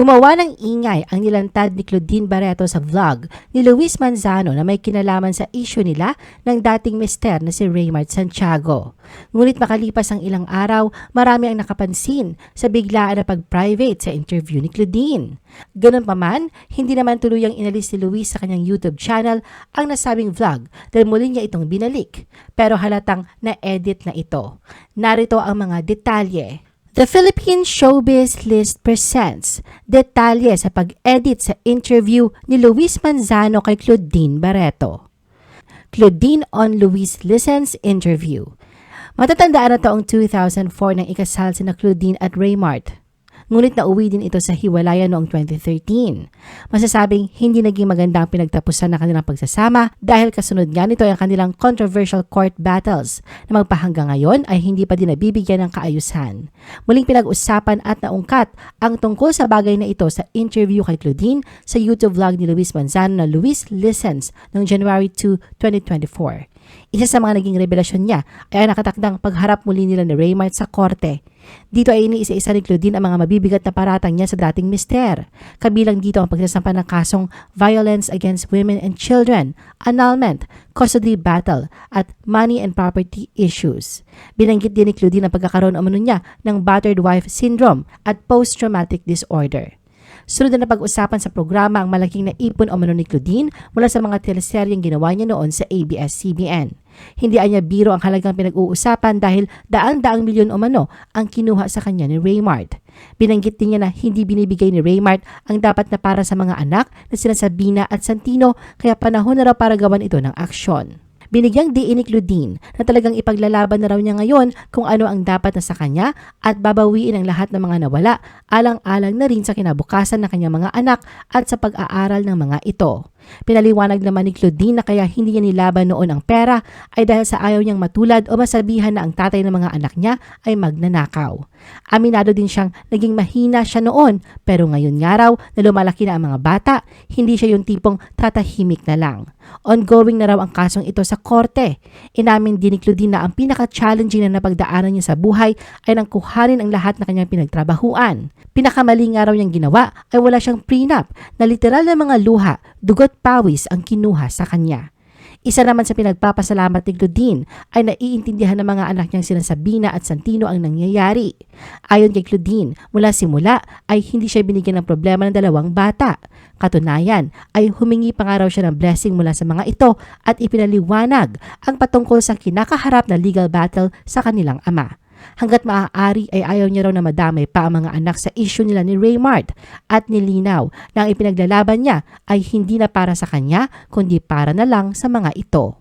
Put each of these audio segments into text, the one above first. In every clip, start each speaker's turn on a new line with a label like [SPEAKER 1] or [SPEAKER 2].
[SPEAKER 1] Gumawa ng ingay ang nilantad ni Claudine Barreto sa vlog ni Luis Manzano na may kinalaman sa issue nila ng dating mister na si Raymart Santiago. Ngunit makalipas ang ilang araw, marami ang nakapansin sa biglaan na pag-private sa interview ni Claudine. Ganun pa man, hindi naman tuluyang inalis ni Luis sa kanyang YouTube channel ang nasabing vlog dahil muli niya itong binalik. Pero halatang na-edit na ito. Narito ang mga detalye. The Philippine Showbiz List presents detalye sa pag-edit sa interview ni Luis Manzano kay Claudine Barreto. Claudine on Luis Listens interview. Matatandaan na taong 2004 nang ikasal sina Claudine at Raymart. Ngunit nauwi din ito sa hiwalayan noong 2013. Masasabing hindi naging maganda ang pinagtapusan ng kanilang pagsasama dahil kasunod nga nito ang kanilang controversial court battles na magpahanggang ngayon ay hindi pa din nabibigyan ng kaayusan. Muling pinag-usapan at naungkat ang tungkol sa bagay na ito sa interview kay Claudine sa YouTube vlog ni Luis Manzano na Luis Listens noong January 2, 2024. Isa sa mga naging revelasyon niya ay ang nakatakdang pagharap muli nila ni Raymart sa korte. Dito ay iniisa-isa ni Claudine ang mga mabibigat na paratang niya sa dating mister. Kabilang dito ang pagsasampa ng kasong violence against women and children, annulment, custody battle, at money and property issues. Binanggit din ni Claudine ang pagkakaroon umano niya ng battered wife syndrome at post-traumatic disorder. Sunod na pag-usapan sa programa ang malaking naipon o mano ni Claudine mula sa mga teleseryeng ginawa niya noon sa ABS-CBN. Hindi anya biro ang halagang pinag-uusapan dahil daang-daang milyon o mano ang kinuha sa kanya ni Raymart. Binanggit din niya na hindi binibigay ni Raymart ang dapat na para sa mga anak na sina Sabina at Santino kaya panahon na raw para gawan ito ng aksyon. Binigyang diin ni na talagang ipaglalaban na raw niya ngayon kung ano ang dapat na sa kanya at babawiin ang lahat ng mga nawala alang-alang na rin sa kinabukasan ng kanyang mga anak at sa pag-aaral ng mga ito. Pinaliwanag naman ni Claudine na kaya hindi niya nilaban noon ang pera ay dahil sa ayaw niyang matulad o masabihan na ang tatay ng mga anak niya ay magnanakaw. Aminado din siyang naging mahina siya noon pero ngayon nga raw na lumalaki na ang mga bata, hindi siya yung tipong tatahimik na lang. Ongoing na raw ang kasong ito sa korte. Inamin din ni Claudine na ang pinaka-challenging na napagdaanan niya sa buhay ay nang kuhanin ang lahat na kanyang pinagtrabahuan. Pinakamali nga raw niyang ginawa ay wala siyang prenup na literal na mga luha, dugot pawis ang kinuha sa kanya. Isa naman sa pinagpapasalamat ni Claudine ay naiintindihan ng mga anak niyang sina Sabina at Santino ang nangyayari. Ayon kay Claudine, mula simula ay hindi siya binigyan ng problema ng dalawang bata. Katunayan ay humingi pa nga raw siya ng blessing mula sa mga ito at ipinaliwanag ang patungkol sa kinakaharap na legal battle sa kanilang ama. Hanggat maaari ay ayaw niya raw na madamay pa ang mga anak sa issue nila ni Raymart at nilinaw na ang ipinaglalaban niya ay hindi na para sa kanya kundi para na lang sa mga ito.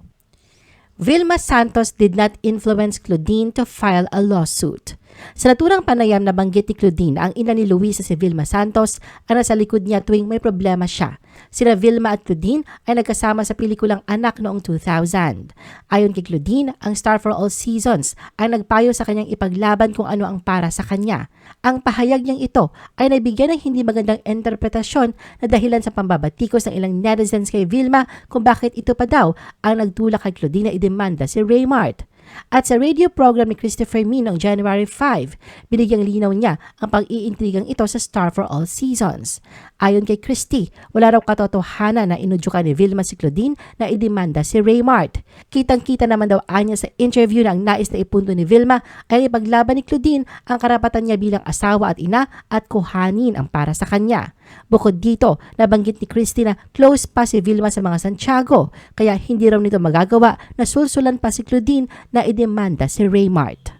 [SPEAKER 1] Vilma Santos did not influence Claudine to file a lawsuit. Sa naturang panayam na banggit ni Claudine, ang ina ni Luisa si Vilma Santos ang nasa likod niya tuwing may problema siya. Sina Vilma at Claudine ay nagkasama sa pelikulang Anak noong 2000. Ayon kay Claudine, ang Star for All Seasons ay nagpayo sa kanyang ipaglaban kung ano ang para sa kanya. Ang pahayag niyang ito ay nabigyan ng hindi magandang interpretasyon na dahilan sa pambabatikos ng ilang netizens kay Vilma kung bakit ito pa daw ang nagtulak kay Claudine na idemanda si Raymart. At sa radio program ni Christopher Min noong January 5, binigyang linaw niya ang pag-iintrigang ito sa Star for All Seasons. Ayon kay Christy, wala raw katotohanan na inudyukan ni Vilma si Claudine na idemanda si Raymart. Kitang-kita naman daw anya sa interview na ang nais na ipunto ni Vilma ay ipaglaban ni Claudine ang karapatan niya bilang asawa at ina at kuhanin ang para sa kanya. Bukod dito, nabanggit ni Christy na close pa si Vilma sa mga Santiago, kaya hindi raw nito magagawa na sulsulan pa si Claudine na idemanda si Raymart.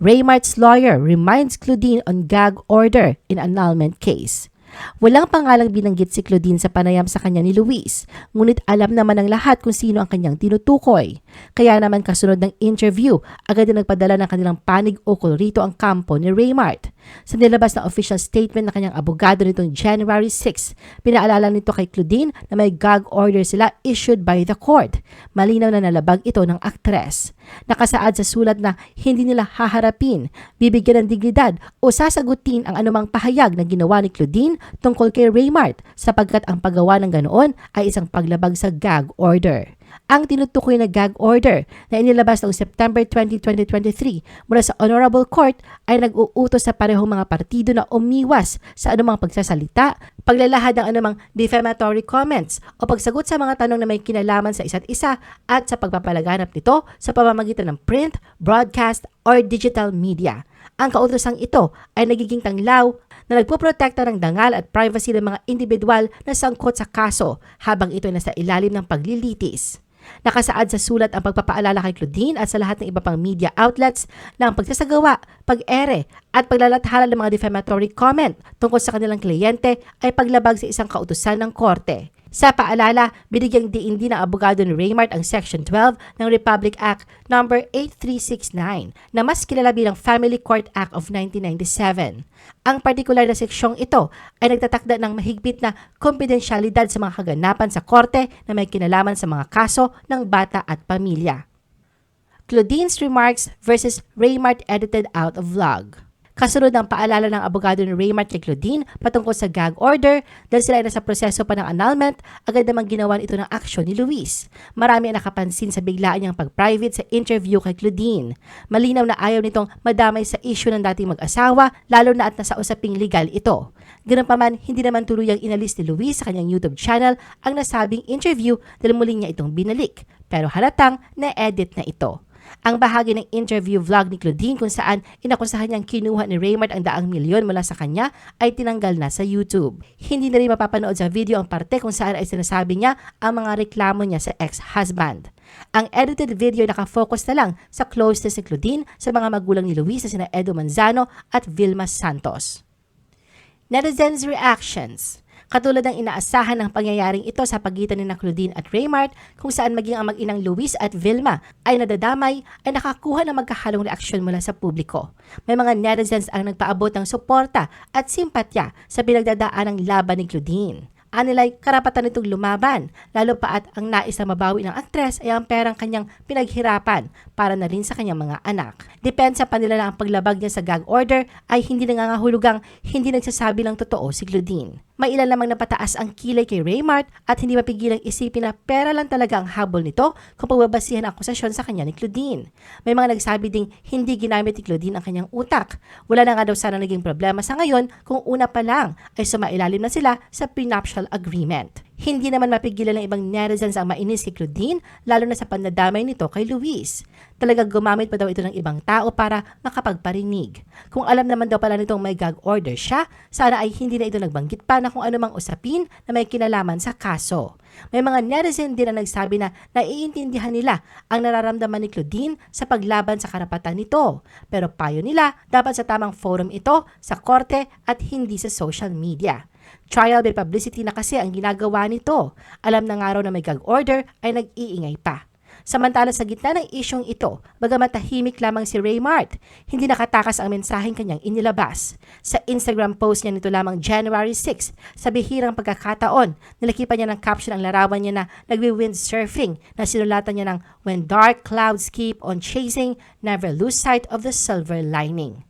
[SPEAKER 1] Raymart's lawyer reminds Claudine on gag order in annulment case. Walang pangalang binanggit si Claudine sa panayam sa kanya ni Luis, ngunit alam naman ng lahat kung sino ang kanyang tinutukoy. Kaya naman kasunod ng interview, agad na nagpadala ng kanilang panig ukol rito ang kampo ni Raymart. Sa nilabas na official statement ng kanyang abogado nitong January 6, pinaalala nito kay Claudine na may gag order sila issued by the court. Malinaw na nalabag ito ng aktres. Nakasaad sa sulat na hindi nila haharapin, bibigyan ng dignidad o sasagutin ang anumang pahayag na ginawa ni Claudine tungkol kay Raymart sapagkat ang paggawa ng ganoon ay isang paglabag sa gag order. Ang tinutukoy na gag order na inilabas noong September 20, 2023 mula sa Honorable Court ay nag-uutos sa parehong mga partido na umiwas sa anumang pagsasalita, paglalahad ng anumang defamatory comments o pagsagot sa mga tanong na may kinalaman sa isa't isa at sa pagpapalaganap nito sa pamamagitan ng print, broadcast, or digital media. Ang kautosang ito ay nagiging tanglaw na nagpoprotekta ng dangal at privacy ng mga individual na sangkot sa kaso habang ito ay nasa ilalim ng paglilitis. Nakasaad sa sulat ang pagpapaalala kay Claudine at sa lahat ng iba pang media outlets na ang pagsasagawa, pag-ere at paglalathala ng mga defamatory comment tungkol sa kanilang kliyente ay paglabag sa isang kautusan ng korte. Sa paalala, binigyang diin din ng abogado ni Raymart ang Section 12 ng Republic Act No. 8369 na mas kilala bilang Family Court Act of 1997. Ang partikular na seksyong ito ay nagtatakda ng mahigpit na kompidensyalidad sa mga kaganapan sa korte na may kinalaman sa mga kaso ng bata at pamilya. Claudine's remarks versus Raymart edited out of vlog. Kasunod ng paalala ng abogado ni Raymart kay Claudine patungkol sa gag order dahil sila ay nasa proseso pa ng annulment, agad namang ginawan ito ng aksyon ni Luis. Marami ang nakapansin sa biglaan niyang pag-private sa interview kay Claudine. Malinaw na ayaw nitong madamay sa issue ng dating mag-asawa, lalo na at nasa usaping legal ito. Ganun pa man, hindi naman tuluyang inalis ni Luis sa kanyang YouTube channel ang nasabing interview dahil muli niya itong binalik. Pero halatang na-edit na ito. Ang bahagi ng interview vlog ni Claudine kung saan inakusahan niyang kinuha ni Raymart ang daang milyon mula sa kanya ay tinanggal na sa YouTube. Hindi na rin mapapanood sa video ang parte kung saan ay sinasabi niya ang mga reklamo niya sa ex-husband. Ang edited video nakafocus na lang sa closeness ni Claudine sa mga magulang ni Luis na sina Edo Manzano at Vilma Santos. Netizens' reactions. Katulad ng inaasahan ng pangyayaring ito sa pagitan ni na Claudine at Raymart kung saan maging ang mag-inang Luis at Vilma ay nadadamay ay nakakuha ng magkahalong reaksyon mula sa publiko. May mga netizens ang nagpaabot ng suporta at simpatya sa pinagdadaan ng laban ni Claudine. Anilay karapatan nitong lumaban, lalo pa at ang nais na mabawi ng aktres ay ang perang kanyang pinaghirapan para na rin sa kanyang mga anak. Depensa pa nila na ang paglabag niya sa gag order ay hindi nangangahulugang hindi nagsasabi ng totoo si Claudine. May ilan lamang napataas ang kilay kay Raymart at hindi mapigilang isipin na pera lang talaga ang habol nito kung pagbabasihan ang akusasyon sa kanya ni Claudine. May mga nagsabi ding hindi ginamit ni Claudine ang kanyang utak. Wala na nga daw sana naging problema sa ngayon kung una pa lang ay sumailalim na sila sa prenuptial agreement. Hindi naman mapigilan ng ibang netizens ang mainis kay Claudine, lalo na sa pandadamay nito kay Luis. Talagang gumamit pa daw ito ng ibang tao para makapagparinig. Kung alam naman daw pala nitong may gag order siya, sana ay hindi na ito nagbanggit pa na kung anumang usapin na may kinalaman sa kaso. May mga netizen din na nagsabi na naiintindihan nila ang nararamdaman ni Claudine sa paglaban sa karapatan nito. Pero payo nila, dapat sa tamang forum ito, sa korte at hindi sa social media. Trial by publicity na kasi ang ginagawa nito. Alam na nga raw na may gag order ay nag-iingay pa. Samantala sa gitna ng isyong ito, bagamat tahimik lamang si Raymart, hindi nakatakas ang mensaheng kanyang inilabas. Sa Instagram post niya nito lamang January 6, sa bihirang pagkakataon, nilakipan niya ng caption ang larawan niya na nagwi-windsurfing na sinulatan niya ng When dark clouds keep on chasing, never lose sight of the silver lining.